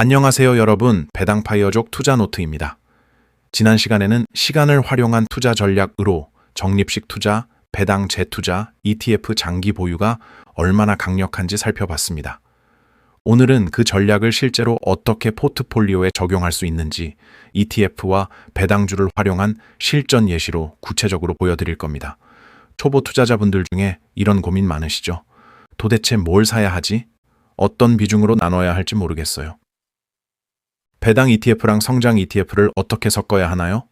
안녕하세요 여러분 배당파이어족 투자노트입니다. 지난 시간에는 시간을 활용한 투자 전략으로 적립식 투자, 배당 재투자, ETF 장기 보유가 얼마나 강력한지 살펴봤습니다. 오늘은 그 전략을 실제로 어떻게 포트폴리오에 적용할 수 있는지 ETF와 배당주를 활용한 실전 예시로 구체적으로 보여드릴 겁니다. 초보 투자자분들 중에 이런 고민 많으시죠? 도대체 뭘 사야 하지? 어떤 비중으로 나눠야 할지 모르겠어요. 배당 ETF랑 성장 ETF를 어떻게 섞어야 하나요?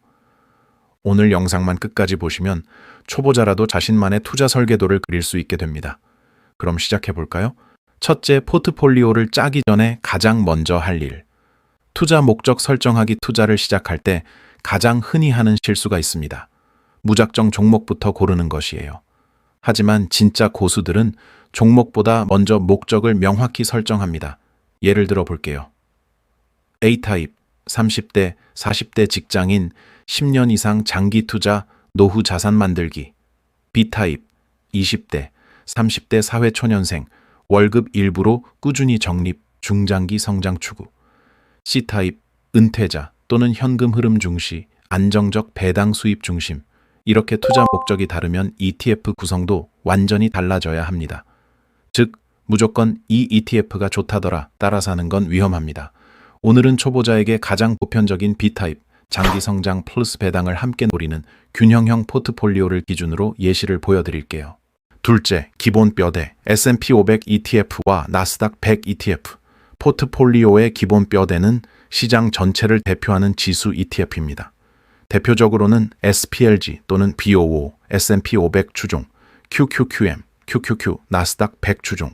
오늘 영상만 끝까지 보시면 초보자라도 자신만의 투자 설계도를 그릴 수 있게 됩니다. 그럼 시작해 볼까요? 첫째, 포트폴리오를 짜기 전에 가장 먼저 할 일. 투자 목적 설정하기 투자를 시작할 때 가장 흔히 하는 실수가 있습니다. 무작정 종목부터 고르는 것이에요. 하지만 진짜 고수들은 종목보다 먼저 목적을 명확히 설정합니다. 예를 들어 볼게요. A타입 30대, 40대 직장인 10년 이상 장기 투자 노후 자산 만들기 B타입 20대, 30대 사회초년생 월급 일부로 꾸준히 적립 중장기 성장 추구 C타입 은퇴자 또는 현금 흐름 중시 안정적 배당 수입 중심 이렇게 투자 목적이 다르면 ETF 구성도 완전히 달라져야 합니다. 즉 무조건 이 ETF가 좋다더라 따라 사는 건 위험합니다. 오늘은 초보자에게 가장 보편적인 B타입 장기 성장 플러스 배당을 함께 노리는 균형형 포트폴리오를 기준으로 예시를 보여드릴게요. 둘째, 기본 뼈대 S&P 500 ETF와 나스닥 100 ETF. 포트폴리오의 기본 뼈대는 시장 전체를 대표하는 지수 ETF입니다. 대표적으로는 SPLG 또는 BOO, S&P 500 추종, QQQM, QQQ, 나스닥 100 추종.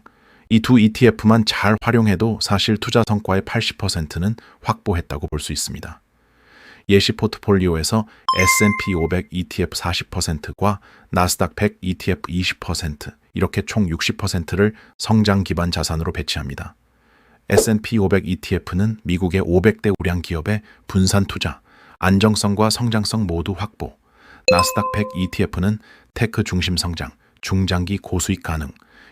이 두 ETF만 잘 활용해도 사실 투자 성과의 80%는 확보했다고 볼 수 있습니다. 예시 포트폴리오에서 S&P 500 ETF 40%과 나스닥 100 ETF 20% 이렇게 총 60%를 성장 기반 자산으로 배치합니다. S&P 500 ETF는 미국의 500대 우량 기업의 분산 투자, 안정성과 성장성 모두 확보. 나스닥 100 ETF는 테크 중심 성장, 중장기 고수익 가능.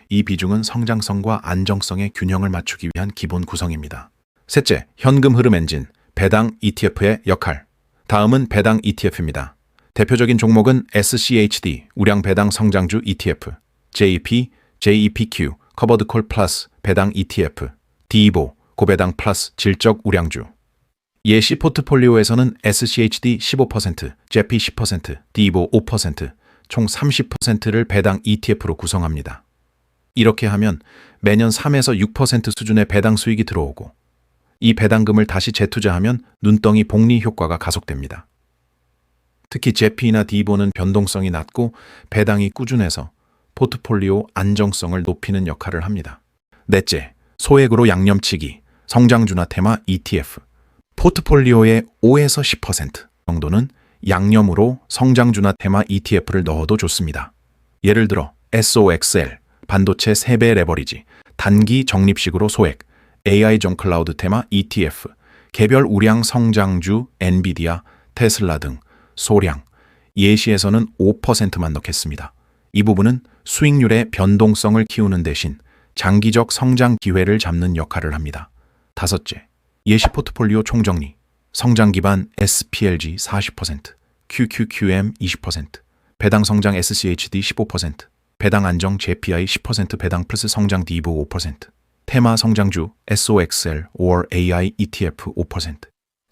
이 비중은 성장성과 안정성의 균형을 맞추기 위한 기본 구성입니다. 셋째, 현금 흐름 엔진, 배당 ETF의 역할. 다음은 배당 ETF입니다. 대표적인 종목은 SCHD, 우량 배당 성장주 ETF, JP, JEPQ, 커버드 콜 플러스 배당 ETF, 디보, 고배당 플러스 질적 우량주. 예시 포트폴리오에서는 SCHD 15%, JP 10%, 디보 5%, 총 30%를 배당 ETF로 구성합니다. 이렇게 하면 매년 3에서 6% 수준의 배당 수익이 들어오고 이 배당금을 다시 재투자하면 눈덩이 복리 효과가 가속됩니다. 특히 제피나 디보는 변동성이 낮고 배당이 꾸준해서 포트폴리오 안정성을 높이는 역할을 합니다. 넷째, 소액으로 양념치기, 성장주나 테마 ETF. 포트폴리오의 5에서 10% 정도는 양념으로 성장주나 테마 ETF를 넣어도 좋습니다. 예를 들어 SOXL, 반도체 3배 레버리지, 단기 적립식으로 소액, AI 전 클라우드 테마 ETF, 개별 우량 성장주 엔비디아, 테슬라 등 소량, 예시에서는 5%만 넣겠습니다. 이 부분은 수익률의 변동성을 키우는 대신 장기적 성장 기회를 잡는 역할을 합니다. 다섯째, 예시 포트폴리오 총정리, 성장 기반 SPLG 40%, QQQM 20%, 배당 성장 SCHD 15%, 배당 안정 JPI 10% 배당 플러스 성장 디보 5%, 테마 성장주 SOXL or AI ETF 5%,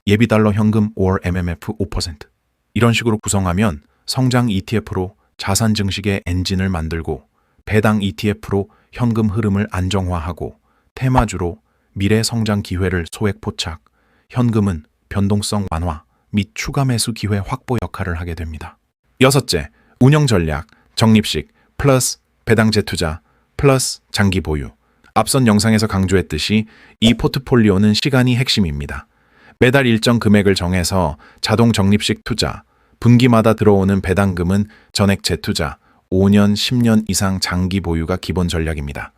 예비 달러 현금 or MMF 5%. 이런 식으로 구성하면 성장 ETF로 자산 증식의 엔진을 만들고 배당 ETF로 현금 흐름을 안정화하고 테마주로 미래 성장 기회를 소액 포착, 현금은 변동성 완화 및 추가 매수 기회 확보 역할을 하게 됩니다. 여섯째, 운영 전략, 적립식, 플러스 배당 재투자, 플러스 장기 보유. 앞선 영상에서 강조했듯이 이 포트폴리오는 시간이 핵심입니다. 매달 일정 금액을 정해서 자동 적립식 투자, 분기마다 들어오는 배당금은 전액 재투자, 5년, 10년 이상 장기 보유가 기본 전략입니다.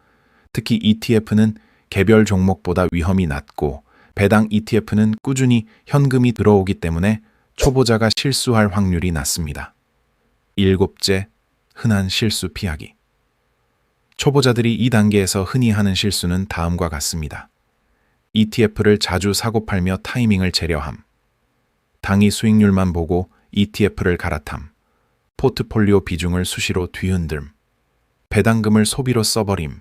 특히 ETF는 개별 종목보다 위험이 낮고 배당 ETF는 꾸준히 현금이 들어오기 때문에 초보자가 실수할 확률이 낮습니다. 일곱째, 흔한 실수 피하기. 초보자들이 이 단계에서 흔히 하는 실수는 다음과 같습니다. ETF를 자주 사고 팔며 타이밍을 재려함. 당이 수익률만 보고 ETF를 갈아탐. 포트폴리오 비중을 수시로 뒤흔듦. 배당금을 소비로 써버림.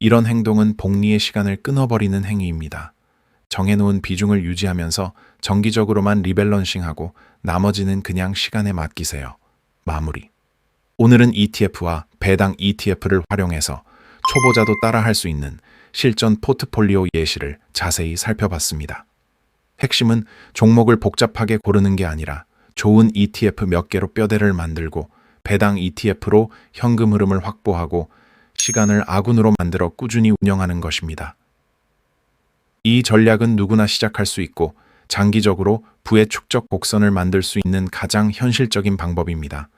이런 행동은 복리의 시간을 끊어버리는 행위입니다. 정해놓은 비중을 유지하면서 정기적으로만 리밸런싱하고 나머지는 그냥 시간에 맡기세요. 마무리. 오늘은 ETF와 배당 ETF를 활용해서 초보자도 따라할 수 있는 실전 포트폴리오 예시를 자세히 살펴봤습니다. 핵심은 종목을 복잡하게 고르는 게 아니라 좋은 ETF 몇 개로 뼈대를 만들고 배당 ETF로 현금 흐름을 확보하고 시간을 아군으로 만들어 꾸준히 운영하는 것입니다. 이 전략은 누구나 시작할 수 있고 장기적으로 부의 축적 곡선을 만들 수 있는 가장 현실적인 방법입니다.